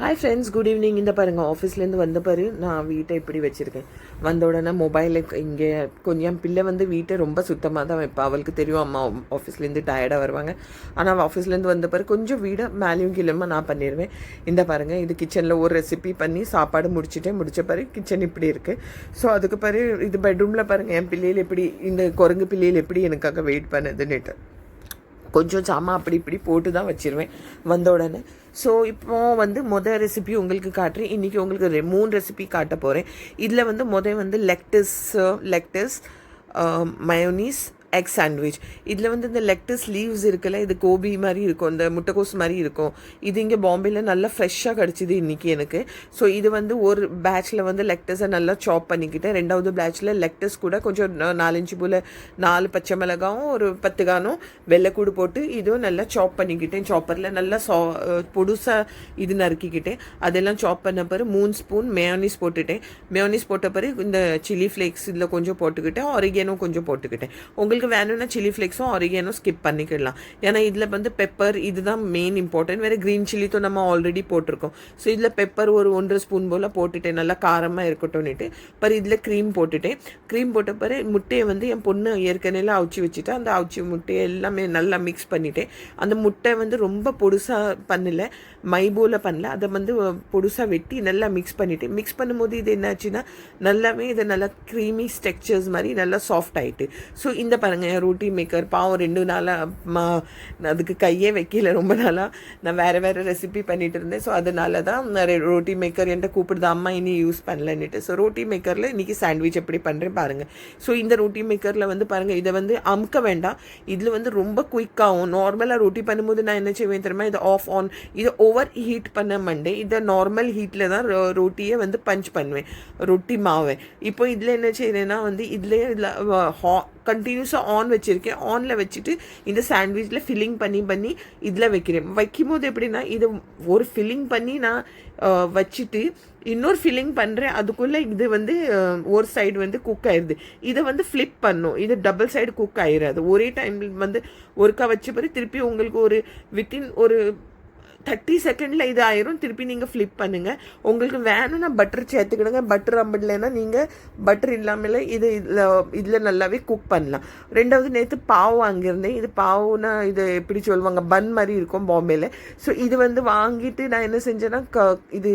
Hi friends good evening இந்த பாருங்கள் ஆஃபீஸ்லேருந்து வந்த பாரு நான் வீட்டை இப்படி வச்சுருக்கேன். வந்த உடனே மொபைலை இங்கே கொஞ்சம் பிள்ளை வந்து வீட்டை ரொம்ப சுத்தமாக தான் வைப்பா. அவளுக்கு தெரியும் அம்மா ஆஃபீஸ்லேருந்து டயர்டாக வருவாங்க. ஆனால் ஆஃபீஸ்லேருந்து வந்த பாரு கொஞ்சம் வீடை மேலேயும் கீழேயுமா நான் பண்ணிடுவேன். இந்த பாருங்கள் இது கிச்சனில் ஒரு ரெசிபி பண்ணி சாப்பாடு முடிச்சிட்டேன் முடிச்ச பாரு கிச்சன் இப்படி இருக்குது ஸோ அதுக்கு பாரு இது பெட்ரூமில் பாருங்கள் என் பிள்ளைகள் எப்படி இந்த குரங்கு பிள்ளைகள் எப்படி எனக்காக வெயிட் பண்ணுதுன்னுட்டு. கொஞ்சம் சாமான் அப்படி இப்படி போட்டு தான் வச்சிருவேன். வந்த உடனே. ஸோ இப்போ வந்து மொதல் ரெசிபி உங்களுக்கு காட்டுறேன். இன்றைக்கி உங்களுக்கு ரெ மூணு ரெசிபி காட்ட போகிறேன் இதில் வந்து மொதல் வந்து lettuce lettuce mayonnaise egg sandwich இதில் வந்து இந்த லெக்டஸ் லீவ்ஸ் இருக்குல்ல இது கோபி மாதிரி இருக்கும் இந்த முட்டைக்கோஸ் மாதிரி இருக்கும். இது இங்கே பாம்பேயில் நல்லா ஃப்ரெஷ்ஷாக கிடச்சிது இன்றைக்கி எனக்கு. ஸோ இது வந்து ஒரு பேட்ச்சில் வந்து லெக்டஸை நல்லா சாப் பண்ணிக்கிட்டேன். ரெண்டாவது பேட்ச்சில் லெக்டஸ் கூட கொஞ்சம் நாலஞ்சு போல் நாலு பச்சை மிளகாவும் ஒரு பத்து கானும் வெள்ளைக்கூடு போட்டு இதுவும் நல்லா சாப் பண்ணிக்கிட்டேன். சாப்பரில் நல்லா சா பொடுசாக இது நறுக்கிக்கிட்டேன். அதெல்லாம் சாப் பண்ண பிறகு மூணு ஸ்பூன் மேயோனிஸ் போட்டுட்டேன். மேயோனிஸ் போட்ட பிறகு இந்த சில்லி ஃப்ளேக்ஸ் இதில் கொஞ்சம் போட்டுக்கிட்டேன். ஆரிகேனோ கொஞ்சம் போட்டுக்கிட்டேன். உங்களுக்கு வேணும்னா சில்லி ஃப்ளேக்ஸும் ஆரிகேனோ ஸ்கிப் பண்ணிக்கிடலாம். ஏன்னா இதில் வந்து பெப்பர் இதுதான் மெயின் இம்பார்ட்டன்ட் வேறு க்ரீன் சில்லி நம்ம ஆல்ரெடி போட்டிருக்கோம். ஸோ இதில் பெப்பர் ஒரு ஒன்றரை ஸ்பூன் போல் போட்டுட்டேன். நல்லா காரமாக இருக்கட்டும்னுட்டு. பர் இதில் க்ரீம் போட்டுட்டேன். க்ரீம் போட்ட பிறகு முட்டையை வந்து என் பொண்ணு ஏற்கனவே அவிச்சு வச்சுட்டு அந்த அவுச்சி முட்டையை எல்லாமே நல்லா மிக்ஸ் பண்ணிட்டேன். அந்த முட்டை வந்து ரொம்ப பொடுசாக பண்ணல மைபோல பண்ணல. அதை வந்து பொடுசாக வெட்டி நல்லா மிக்ஸ் பண்ணிட்டேன். மிக்ஸ் பண்ணும்போது இது என்னாச்சுன்னா நல்லாவே இது நல்லா க்ரீமி ஸ்ட்ரக்சர்ஸ் மாதிரி நல்லா சாஃப்ட் ஆகிட்டு ஸோ இந்த பாருங்க என் ரோட்டி மேக்கர் பாவம் ரெண்டு நாளாக மா நான் அதுக்கு கையே வைக்கல ரொம்ப நாளாக நான் வேறு வேறு ரெசிபி பண்ணிட்டு இருந்தேன். ஸோ அதனால தான் நான் ரெ- ரோட்டி மேக்கர் என்கிட்ட கூப்பிடுது அம்மா இனி யூஸ் பண்ணலன்னுட்டு. ஸோ ரோட்டி மேக்கரில் இன்றைக்கி சாண்ட்விச் எப்படி பண்ணுறேன் பாருங்கள் ஸோ இந்த ரோட்டி மேக்கரில் வந்து பாருங்கள் இதை வந்து அமுக்க வேண்டாம். இதில் வந்து ரொம்ப குயிக்காகும் நார்மலாக ரொட்டி பண்ணும்போது நான் என்ன செய்வேன் தெரியுமா? இதை ஆஃப் ஆன் இதை ஓவர் ஹீட் பண்ண மண்டே இதை நார்மல் ஹீட்டில் தான் ரோ ரொட்டியை வந்து பஞ்ச் பண்ணுவேன். ரொட்டி மாவை. இப்போ இதில் என்ன செய்கிறேன்னா வந்து இதில் இதில் ஹா கண்டினியூஸாக ஆன் வச்சுருக்கேன். ஆனில் வச்சுட்டு இந்த சாண்ட்விச்சில் ஃபில்லிங் பண்ணி பண்ணி இதில் வைக்கிறேன். வைக்கும்போது எப்படின்னா இது ஒரு ஃபில்லிங் பண்ணி நான் வச்சுட்டு இன்னொரு ஃபில்லிங் பண்ணுறேன் அதுக்குள்ளே இது வந்து ஒரு சைடு வந்து குக் ஆயிடுது இதை வந்து ஃப்ளிப் பண்ணும். இது டபுள் சைடு குக் ஆயிடாது ஒரே டைம் வந்து ஒருக்கா வச்ச பிறகு திருப்பி உங்களுக்கு ஒரு வித்தின் ஒரு தேர்ட்டி செகண்டில் இது ஆயிரும் திருப்பி நீங்கள் ஃப்ளிப் பண்ணுங்கள் உங்களுக்கு வேணும்னா பட்டர் சேர்த்துக்கிடுங்க. பட்டர் அம்பிடலைன்னா நீங்கள் பட்டர் இல்லாமலே இது இதில் இதில் நல்லாவே குக் பண்ணலாம். ரெண்டாவது நேற்று பாவு வாங்கியிருந்தேன். இது பாவுனா இது எப்படி சொல்லுவாங்க? பன் மாதிரி இருக்கும் பாம்பேயில் ஸோ இது வந்து வாங்கிட்டு நான் என்ன செஞ்சேன்னா க இது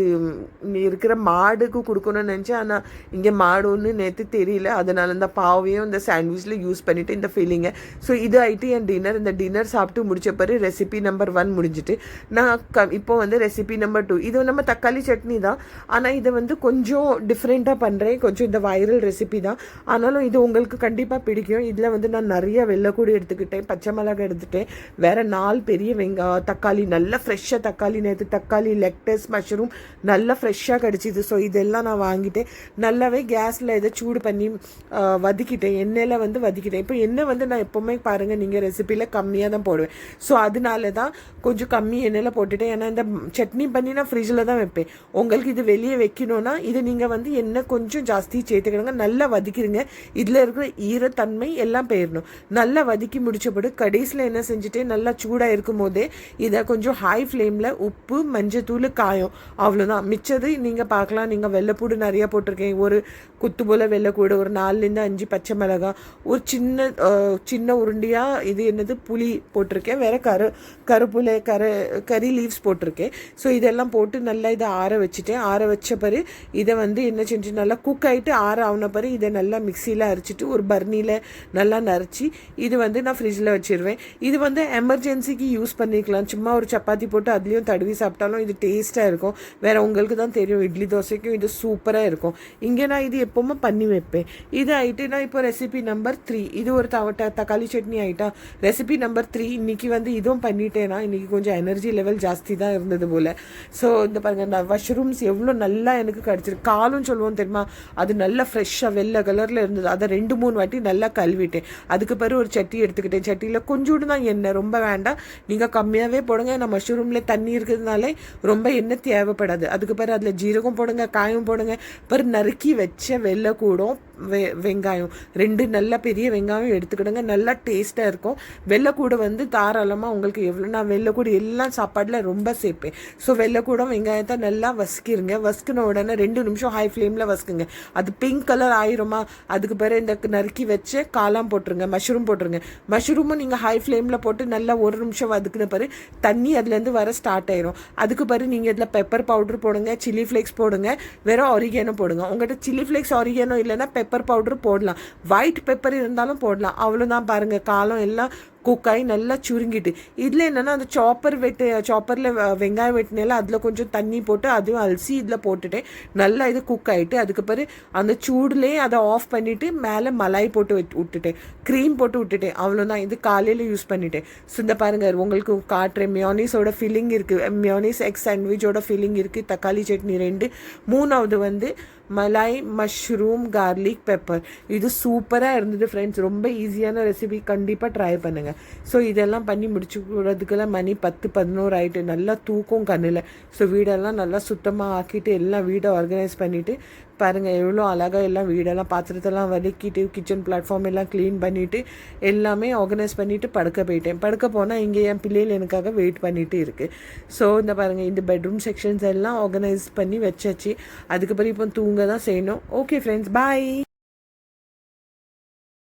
இருக்கிற மாடுக்கு கொடுக்கணும்னு நினச்சேன். ஆனால் இங்கே மாடு ஒன்று நேற்று தெரியல. அதனால இந்த பாவையும் இந்த சாண்ட்விச்சில் யூஸ் பண்ணிவிட்டு இந்த ஃபீலிங்கை ஸோ இது ஆயிட்டு என் டின்னர் இந்த டின்னர் சாப்பிட்டு முடிச்ச பிறகு ரெசிபி நம்பர் ஒன் முடிஞ்சிட்டு நான் க இப்போ வந்து ரெசிபி நம்பர் டூ இது நம்ம தக்காளி சட்னி தான். ஆனால் இதை வந்து கொஞ்சம் டிஃப்ரெண்ட்டாக பண்ணுறேன் கொஞ்சம் இந்த வைரல் ரெசிபி தான். ஆனாலும் இது உங்களுக்கு கண்டிப்பாக பிடிக்கும். இதில் வந்து நான் நிறைய வெள்ளைக்கூடி எடுத்துக்கிட்டேன் பச்சை மிளகாய் எடுத்துட்டேன். வேறு நாலு பெரிய வெங்காயம் தக்காளி நல்லா ஃப்ரெஷ்ஷாக தக்காளி நேற்று தக்காளி லெக்டஸ் மஷ்ரூம் நல்லா ஃப்ரெஷ்ஷாக கிடச்சிது. ஸோ இதெல்லாம் நான் வாங்கிட்டேன். நல்லாவே கேஸில் இதை சூடு பண்ணி வதக்கிட்டேன். எண்ணெயில் வந்து வதக்கிட்டேன். இப்போ எண்ணெய் வந்து நான் எப்போவுமே பாருங்கள் நீங்கள் ரெசிப்பியில் கம்மியாக தான் போடுவேன். ஸோ அதனால தான் கொஞ்சம் கம்மி எண்ணெயில் போட்டுட்டேன் ஏன்னா இந்த சட்னி பண்ணி நான் ஃப்ரிட்ஜில் தான் வைப்பேன். உங்களுக்கு இது வெளியே வைக்கணும்னா இது நீங்கள் வந்து எண்ணெய் கொஞ்சம் ஜாஸ்தி சேர்த்துக்கிடுங்க நல்லா வதக்கிடுங்க இதில் இருக்கிற ஈரத்தன்மை எல்லாம் போயிடணும் நல்லா வதக்கி முடிச்சப்படு கடைசியில் என்ன செஞ்சுட்டு நல்லா சூடாக இருக்கும் போதே இதை கொஞ்சம் ஹை ஃப்ளேமில் உப்பு மஞ்சத்தூள் காயம். அவ்வளோதான் மிச்சது நீங்கள் பார்க்கலாம். நீங்கள் வெள்ளைப்பூடு நிறையா போட்டிருக்கேன் ஒரு குத்து போல் வெள்ளைக்கூடு ஒரு நாலுலேருந்து அஞ்சு பச்சை மிளகாய். ஒரு சின்ன சின்ன உருண்டியாக இது என்னது? புளி போட்டிருக்கேன். வேறு கரு கருப்புல கரு கறி லீவ்ஸ் போட்டிருக்கேன் ஸோ இதெல்லாம் போட்டு நல்லா இதை ஆற வச்சுட்டேன். ஆற வச்ச பிறகு இதை வந்து என்ன செஞ்சு நல்லா குக் ஆகிட்டு ஆற ஆன பிறகு இதை நல்லா மிக்சியில் அரைச்சிட்டு ஒரு பர்னியில் நல்லா நரைச்சி இது வந்து நான் ஃப்ரிட்ஜில் வச்சிருவேன். இது வந்து எமர்ஜென்சிக்கு யூஸ் பண்ணிக்கலாம். சும்மா ஒரு சப்பாத்தி போட்டு அதுலேயும் தடவி சாப்பிட்டாலும் இது டேஸ்ட்டாக இருக்கும். வேற உங்களுக்கு தான் தெரியும் இட்லி தோசைக்கும் இது சூப்பராக இருக்கும். இங்கே நான் இது எப்போவுமே பண்ணி வைப்பேன். இது ஆகிட்டு நான் இப்போ ரெசிபி நம்பர் த்ரீ இது ஒரு தவட்ட தக்காளி சட்னி ஆகிட்டா ரெசிபி நம்பர் த்ரீ இன்னைக்கு வந்து இதுவும் பண்ணிட்டேன்னா இன்னைக்கு கொஞ்சம் எனர்ஜி லெவல் ஜாஸ்தி தான் இருந்தது போல். ஸோ இந்த பாருங்கள் நான் மஷ்ரூம்ஸ் எவ்வளோ நல்லா எனக்கு கிடச்சிருக்கு காலும் சொல்லுவோம் தெரியுமா? அது நல்லா ஃப்ரெஷ்ஷாக வெள்ளை கலரில் இருந்தது. அதை ரெண்டு மூணு வாட்டி நல்லா கழுவிட்டேன். அதுக்கு பிறகு ஒரு சட்டி எடுத்துக்கிட்டேன். சட்டியில் கொஞ்சோடு தான் எண்ணெய். ரொம்ப வேண்டாம். நீங்கள் கம்மியாகவே போடுங்க. ஏன்னா மஷ்ரூமில் தண்ணி இருக்கிறதுனாலே ரொம்ப எண்ணெய் தேவைப்படாது. அதுக்கு பிறகு அதில் ஜீரகம் போடுங்க காயும் போடுங்க. பிறகு நறுக்கி வச்ச வெள்ளை கூடம். வெ வெங்காயம். ரெண்டு நல்ல பெரிய வெங்காயம் எடுத்துக்கிடுங்க. நல்லா டேஸ்ட்டாக இருக்கும். வெள்ளைக்கூடை வந்து தாராளமாக உங்களுக்கு எவ்வளோ நான் வெள்ளைக்கூடு எல்லாம் சாப்பாடில் ரொம்ப சேர்ப்பேன். ஸோ வெள்ளைக்கூடம் வெங்காயத்தை நல்லா வசிக்கிருங்க வசிக்கின உடனே ரெண்டு நிமிஷம் ஹை ஃப்ளேமில் வசுக்குங்க அது பிங்க் கலர் ஆயிருமா? அதுக்கு பிறகு இந்த நறுக்கி வச்சு காளாம் போட்டுருங்க. மஷ்ரூம் போட்டுருங்க. மஷ்ரூமும் நீங்கள் ஹை ஃப்ளேமில் போட்டு நல்லா ஒரு நிமிஷம் வதக்குன பிறகு தண்ணி அதுலேருந்து வர ஸ்டார்ட் ஆயிரும். அதுக்கு பிறகு நீங்கள் இதில் பெப்பர் பவுடர் போடுங்க. சில்லி ஃப்ளேக்ஸ் போடுங்க. வெறும் ஒரிகேனோ போடுங்க. உங்கள்கிட்ட சில்லி ஃப்ளேக்ஸ் ஒரிகேனோ இல்லைன்னா பெப்பர் பவுடர் போடலாம். ஒயிட் பெப்பர் இருந்தாலும் போடலாம். அவ்வளோதான் பாருங்கள் காலம் எல்லாம் குக்காய் நல்லா சுருங்கிட்டு. இதில் என்னென்னா அந்த சாப்பர் வெட்டு சாப்பரில் வெங்காயம் வெட்டினால அதில் கொஞ்சம் தண்ணி போட்டு அதுவும் அலசி இதில் போட்டுட்டேன். நல்லா இது குக் ஆகிட்டு அதுக்கு பிறகு அந்த சூடுலேயே அதை ஆஃப் பண்ணிவிட்டு மேலே மலாய் போட்டு விட்டு விட்டுட்டேன். க்ரீம் போட்டு விட்டுட்டேன். அவ்வளோதான் இது காலையில் யூஸ் பண்ணிட்டேன். ஸோ இந்த பாருங்கள் உங்களுக்கு காட்டுறேன் மியோனிஸோட ஃபில்லிங் இருக்குது மியோனிஸ் எக் சாண்ட்விச்சோட ஃபில்லிங் இருக்குது தக்காளி சட்னி ரெண்டு. மூணாவது வந்து மலாய் மஷ்ரூம் கார்லிக் பெப்பர் இது சூப்பராக இருந்தது ஃப்ரெண்ட்ஸ் ரொம்ப ஈஸியான ரெசிபி கண்டிப்பாக ட்ரை பண்ணுங்கள் ஸோ இதெல்லாம் பண்ணி முடிச்சுக்கிறதுக்கெல்லாம் மணி பத்து பதினோரு ஆகிட்டு நல்லா தூக்கம் கண்ணில். ஸோ வீடெல்லாம் நல்லா சுத்தமாக ஆக்கிட்டு எல்லாம் வீடை ஆர்கனைஸ் பண்ணிவிட்டு பாருங்கள் எவ்வளோ அழகாக எல்லாம் வீடெல்லாம் பாத்திரத்தெல்லாம் வதக்கிட்டு கிச்சன் பிளாட்ஃபார்ம் எல்லாம் க்ளீன் பண்ணிவிட்டு எல்லாமே ஆர்கனைஸ் பண்ணிவிட்டு படுக்க போயிட்டேன். படுக்க போனால் இங்கே என் பிள்ளைகள் எனக்காக வெயிட் பண்ணிட்டு இருக்குது ஸோ இந்த பாருங்கள் இந்த பெட்ரூம் செக்ஷன்ஸ் எல்லாம் ஆர்கனைஸ் பண்ணி வச்சாச்சு. அதுக்கப்புறம் இப்போ தூங்க தான் செய்யணும். Okay friends bye